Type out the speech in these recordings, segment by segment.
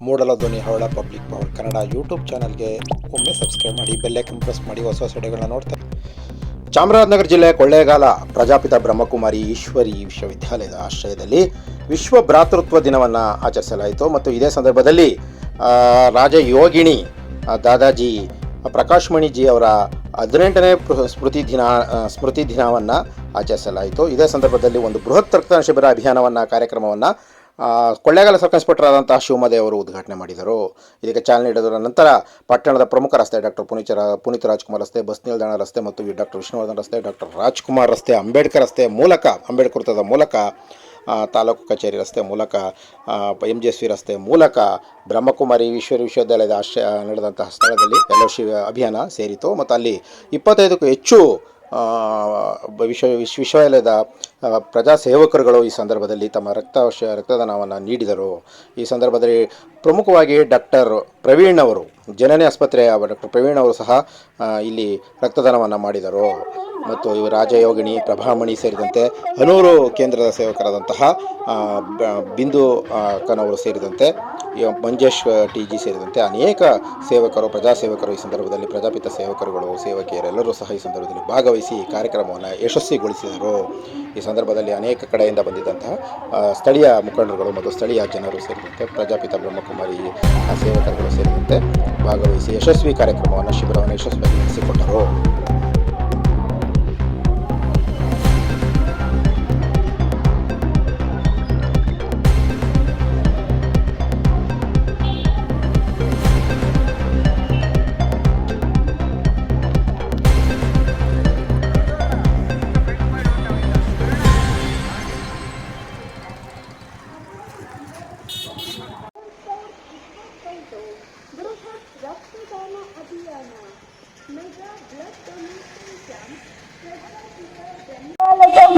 ಮೂಡಲ ಧ್ವನಿ ಹವಳ public power Kannada YouTube ಚಾನಲ್ಗೆ ಒಮ್ಮೆ ಸಬ್ಸ್ಕ್ರೈಬ್ ಮಾಡಿ ಬೆಲ್ಲೈಕನ್ ಪ್ರೆಸ್ ಮಾಡಿ ಹೊಸ ಹೊಸ ವಿಡಿಯೋಗಳನ್ನ ನೋಡ್ತಾರೆ ಚಾಮರಾಜನಗರ ಜಿಲ್ಲೆ ಕೊಳ್ಳೇಗಾಲ ಪ್ರಜಾಪಿತ ಬ್ರಹ್ಮಕುಮಾರಿ ಈಶ್ವರಿ ವಿಶ್ವವಿದ್ಯಾಲಯದ ಆಶ್ರಯದಲ್ಲಿ ವಿಶ್ವ ಭ್ರಾತೃತ್ವ ದಿನವನ್ನು ಆಚರಿಸಲಾಯಿತು. ಮತ್ತು ಇದೇ ಸಂದರ್ಭದಲ್ಲಿ ಆ, ರಾಜಯೋಗಿಣಿ ದಾದಾಜಿ ಪ್ರಕಾಶ್ ಮಣಿಜಿ ಅವರ ಹದಿನೆಂಟನೇ ಸ್ಮೃತಿ ದಿನ ಸ್ಮೃತಿ ದಿನವನ್ನು ಆಚರಿಸಲಾಯಿತು. ಇದೇ ಸಂದರ್ಭದಲ್ಲಿ ಒಂದು ಬೃಹತ್ ರಕ್ತದಾನ ಶಿಬಿರ ಅಭಿಯಾನವನ್ನು ಕಾರ್ಯಕ್ರಮವನ್ನು ಕೊಳ್ಳೇಗಾಲ ಸಬ್ ಇನ್ಸ್ಪೆಕ್ಟರ್ ಆದಂತಹ ಶಿವಮದೇವ್ ಅವರು ಉದ್ಘಾಟನೆ ಮಾಡಿದರು. ಇದಕ್ಕೆ ಚಾಲನೆ ನೀಡಿದರ ನಂತರ ಪಟ್ಟಣದ ಪ್ರಮುಖ ರಸ್ತೆ ಡಾಕ್ಟರ್ ಪುನೀತ್ ಪುನೀತ್ ರಾಜ್ಕುಮಾರ್ ರಸ್ತೆ, ಬಸ್ ನಿಲ್ದಾಣ ರಸ್ತೆ ಮತ್ತು ಡಾಕ್ಟರ್ ವಿಷ್ಣುವರ್ಧನ್ ರಸ್ತೆ, ಡಾಕ್ಟರ್ ರಾಜ್ಕುಮಾರ್ ರಸ್ತೆ, ಅಂಬೇಡ್ಕರ್ ರಸ್ತೆ ಮೂಲಕ, ಅಂಬೇಡ್ಕರ್ ವೃತ್ತದ ಮೂಲಕ ತಾಲೂಕು ಕಚೇರಿ ರಸ್ತೆ ಮೂಲಕ ಎಂ ಜಿ ಎಸ್ ವಿ ರಸ್ತೆ ಮೂಲಕ, ಬ್ರಹ್ಮಕುಮಾರಿ ಈಶ್ವರಿ ವಿಶ್ವವಿದ್ಯಾಲಯದ ಆಶ್ರಯ, ನಡೆದಂತಹ ಸ್ಥಳದಲ್ಲಿ ಫೆಲೋಶಿಪ್ ಅಭಿಯಾನ ಸೇರಿತು. ಮತ್ತು ಅಲ್ಲಿ ಇಪ್ಪತ್ತೈದಕ್ಕೂ ಹೆಚ್ಚು ವಿಶ್ವ ವಿಶ್ವ ವಿಶ್ವವಿದ್ಯಾಲಯದ ಪ್ರಜಾ ಸೇವಕರುಗಳು ಈ ಸಂದರ್ಭದಲ್ಲಿ ತಮ್ಮ ರಕ್ತ ರಕ್ತದಾನವನ್ನು ನೀಡಿದರು. ಈ ಸಂದರ್ಭದಲ್ಲಿ ಪ್ರಮುಖವಾಗಿ ಡಾಕ್ಟರ್ ಪ್ರವೀಣ್ ಅವರು ಜನನಿ ಆಸ್ಪತ್ರೆಯ ಡಾಕ್ಟರ್ ಪ್ರವೀಣ್ ಅವರು ಸಹ ಇಲ್ಲಿ ರಕ್ತದಾನವನ್ನು ಮಾಡಿದರು. ಮತ್ತು ಇವರು ರಾಜಯೋಗಿಣಿ ಪ್ರಭಾಮಣಿ ಸೇರಿದಂತೆ ಹನೂರು ಕೇಂದ್ರದ ಸೇವಕರಾದಂತಹ ಬಿಂದು ಕನವರು ಸೇರಿದಂತೆ ಮಂಜೇಶ್ ಟಿ ಜಿ ಸೇರಿದಂತೆ ಅನೇಕ ಸೇವಕರು ಪ್ರಜಾ ಸೇವಕರು ಈ ಸಂದರ್ಭದಲ್ಲಿ ಪ್ರಜಾಪಿತ ಸೇವಕರುಗಳು, ಸೇವಕಿಯರೆಲ್ಲರೂ ಸಹ ಈ ಸಂದರ್ಭದಲ್ಲಿ ಭಾಗವಹಿಸಿ ಈ ಕಾರ್ಯಕ್ರಮವನ್ನು ಯಶಸ್ವಿಗೊಳಿಸಿದರು. ಈ ಸಂದರ್ಭದಲ್ಲಿ ಅನೇಕ ಕಡೆಯಿಂದ ಬಂದಿದ್ದಂತಹ ಸ್ಥಳೀಯ ಮುಖಂಡರುಗಳು ಮತ್ತು ಸ್ಥಳೀಯ ಜನರು ಸೇರಿದಂತೆ ಪ್ರಜಾಪಿತ ಬ್ರಹ್ಮಕುಮಾರಿ ಸೇವಕರುಗಳು ಸೇರಿದಂತೆ ಭಾಗವಹಿಸಿ ಯಶಸ್ವಿ ಕಾರ್ಯಕ್ರಮವನ್ನು ಶಿಬಿರವನ್ನು ಯಶಸ್ವಿಯಾಗಿ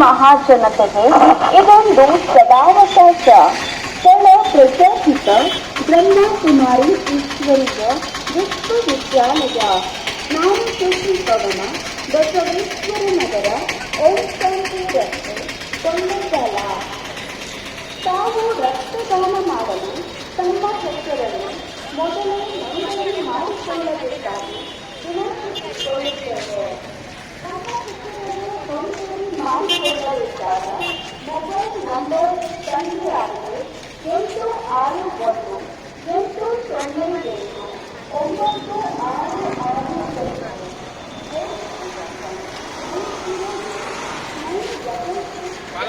ಮಹಾಜನತೆಗೆ ಇದೊಂದು ಸದಾವಕಾಶ ಸ್ಥಳ ಪ್ರಜಾಪಿತ ಬ್ರಹ್ಮಕುಮಾರಿ ಈಶ್ವರಿಯ ವಿಶ್ವವಿದ್ಯಾಲಯ ನಾಮಕೇಶಿ ಭವನ ಬಸವೇಶ್ವರ ನಗರ ಓಂ ಶಾಂತಿ ರಸ್ತೆ ಕೊಳ್ಳೇಗಾಲ ತಾವು ರಕ್ತದಾನ ಮಾಡಲು ತಮ್ಮ ಹೆಸರನ್ನು ಮೊದಲೇ ನೋಂದಣಿ ಮಾಡಿಕೊಳ್ಳಬೇಕಾಗಿ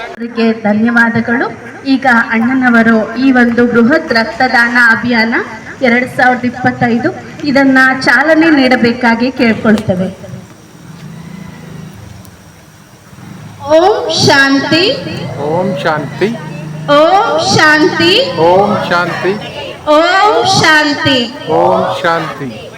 ಅವರಿಗೆ ಧನ್ಯವಾದಗಳು. ಈಗ ಅಣ್ಣನವರು ಈ ಒಂದು ಬೃಹತ್ ರಕ್ತದಾನ ಅಭಿಯಾನ ಎರಡ್ ಸಾವಿರದ ಇಪ್ಪತ್ತೈದು ಇದನ್ನ ಚಾಲನೆ ನೀಡಬೇಕಾಗಿ ಕೇಳ್ಕೊಳ್ತೇವೆ. ಓಂ ಶಾಂತಿ. ಓಂ ಶಾಂತಿ. ಓಂ ಶಾಂತಿ. ಓಂ ಶಾಂತಿ. ಓಂ ಶಾಂತಿ. ಓಂ ಶಾಂತಿ.